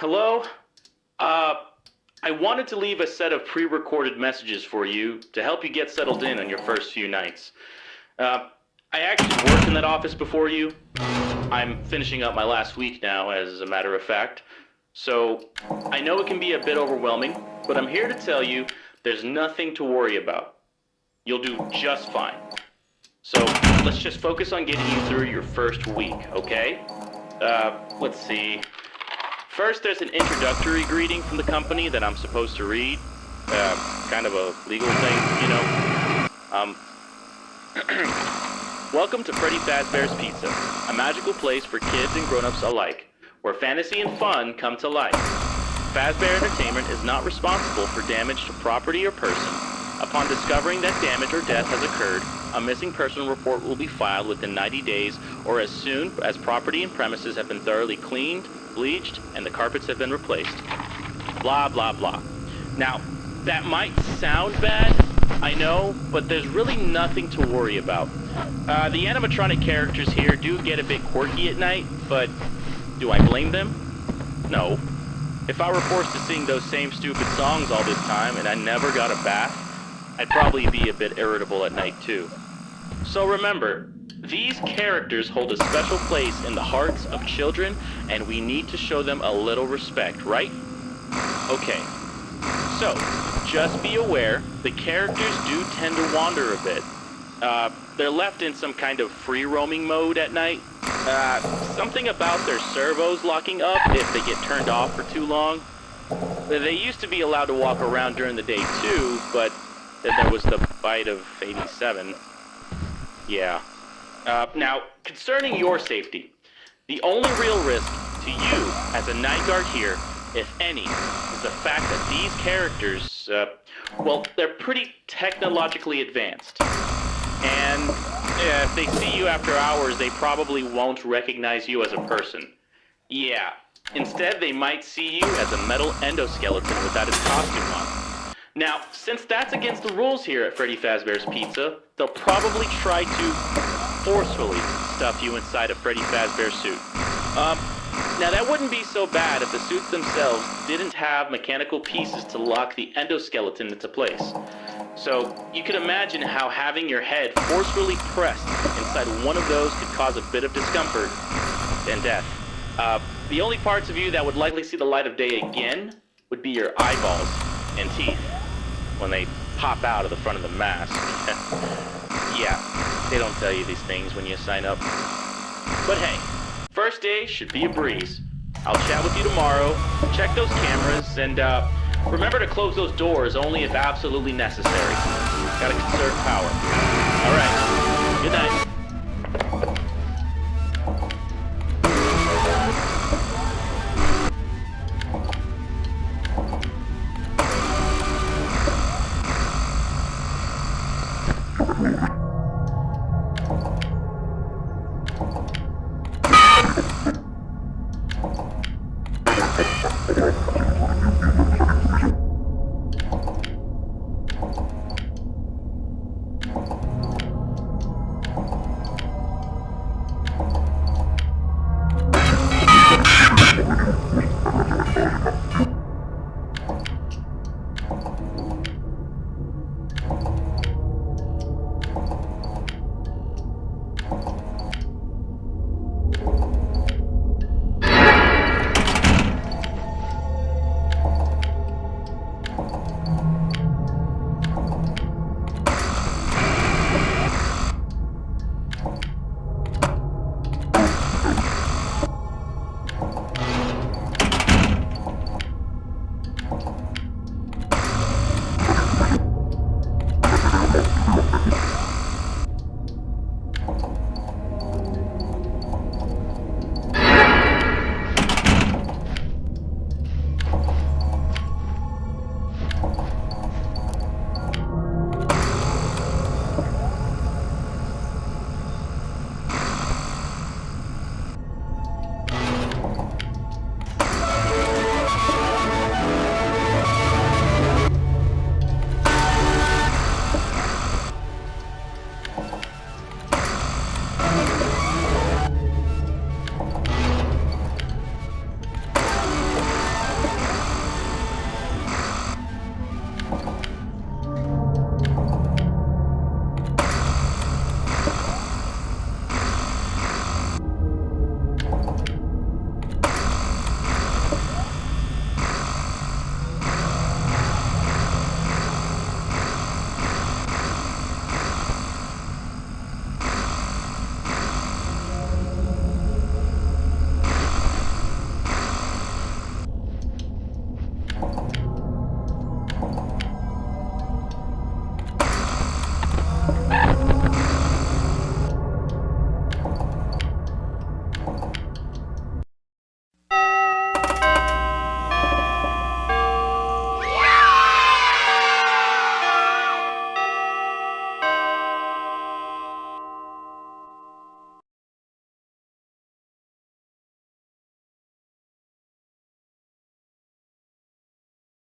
hello? Uh, I wanted to leave a set of pre recorded messages for you to help you get settled in on your first few nights. Uh, I actually worked in that office before you. I'm finishing up my last week now, as a matter of fact. So, I know it can be a bit overwhelming, but I'm here to tell you there's nothing to worry about. You'll do just fine. So, let's just focus on getting you through your first week, okay? Uh, let's see. First, there's an introductory greeting from the company that I'm supposed to read. Uh, kind of a legal thing, you know. Um, Welcome to Freddy Fazbear's Pizza, a magical place for kids and grown-ups alike, where fantasy and fun come to life. Fazbear Entertainment is not responsible for damage to property or person. Upon discovering that damage or death has occurred, a missing person report will be filed within 90 days or as soon as property and premises have been thoroughly cleaned, bleached, and the carpets have been replaced. Blah, blah, blah. Now, that might sound bad, I know, but there's really nothing to worry about. Uh, the animatronic characters here do get a bit quirky at night, but do I blame them? No. If I were forced to sing those same stupid songs all this time and I never got a bath, I'd probably be a bit irritable at night too. So remember, these characters hold a special place in the hearts of children, and we need to show them a little respect, right? Okay. So, just be aware, the characters do tend to wander a bit. Uh, they're left in some kind of free roaming mode at night. Uh, something about their servos locking up if they get turned off for too long. They used to be allowed to walk around during the day too, but then there was the bite of 87. Yeah. Uh, now, concerning your safety, the only real risk to you as a night guard here, if any, is the fact that these characters, uh, well, they're pretty technologically advanced. And yeah, if they see you after hours, they probably won't recognize you as a person. Yeah. Instead, they might see you as a metal endoskeleton without its costume on. Now, since that's against the rules here at Freddy Fazbear's Pizza, they'll probably try to forcefully stuff you inside a Freddy Fazbear suit. Um, now that wouldn't be so bad if the suits themselves didn't have mechanical pieces to lock the endoskeleton into place. So you can imagine how having your head forcefully pressed inside one of those could cause a bit of discomfort and death. Uh, the only parts of you that would likely see the light of day again would be your eyeballs and teeth when they pop out of the front of the mask. yeah, they don't tell you these things when you sign up. But hey, first day should be a breeze. I'll chat with you tomorrow, check those cameras, and uh, remember to close those doors only if absolutely necessary. Gotta conserve power. Alright, good night.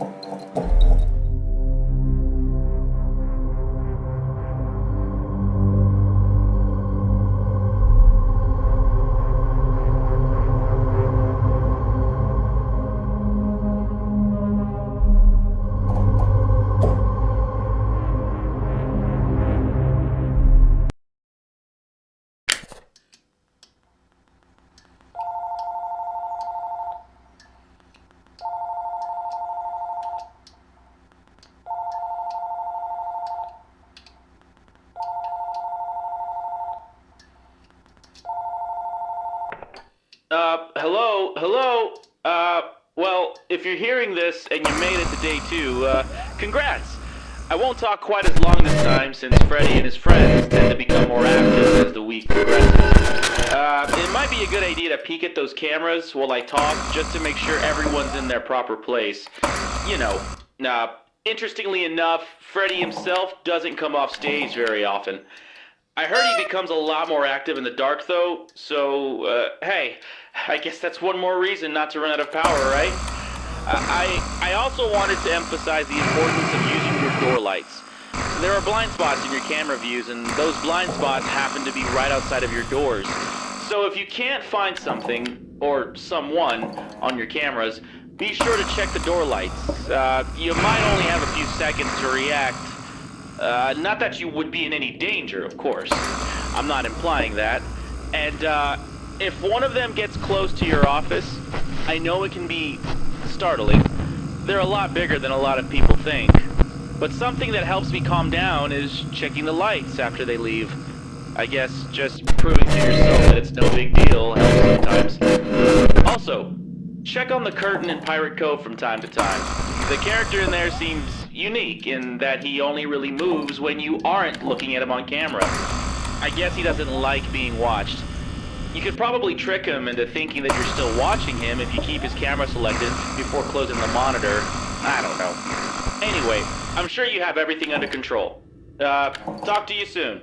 Uh, hello. Uh, well, if you're hearing this and you made it to day two, uh, congrats. I won't talk quite as long this time since Freddy and his friends tend to become more active as the week progresses. Uh, it might be a good idea to peek at those cameras while I talk just to make sure everyone's in their proper place. You know, uh, interestingly enough, Freddy himself doesn't come off stage very often. I heard he becomes a lot more active in the dark, though, so, uh, hey, I guess that's one more reason not to run out of power, right? I, I also wanted to emphasize the importance of using your door lights. There are blind spots in your camera views, and those blind spots happen to be right outside of your doors. So if you can't find something, or someone, on your cameras, be sure to check the door lights. Uh, you might only have a few seconds to react, uh, not that you would be in any danger, of course. I'm not implying that. And, uh, if one of them gets close to your office, I know it can be startling. They're a lot bigger than a lot of people think. But something that helps me calm down is checking the lights after they leave. I guess just proving to yourself that it's no big deal helps sometimes. Also, check on the curtain in Pirate Cove from time to time. The character in there seems unique in that he only really moves when you aren't looking at him on camera. I guess he doesn't like being watched. You could probably trick him into thinking that you're still watching him if you keep his camera selected before closing the monitor. I don't know. Anyway, I'm sure you have everything under control. Uh, talk to you soon.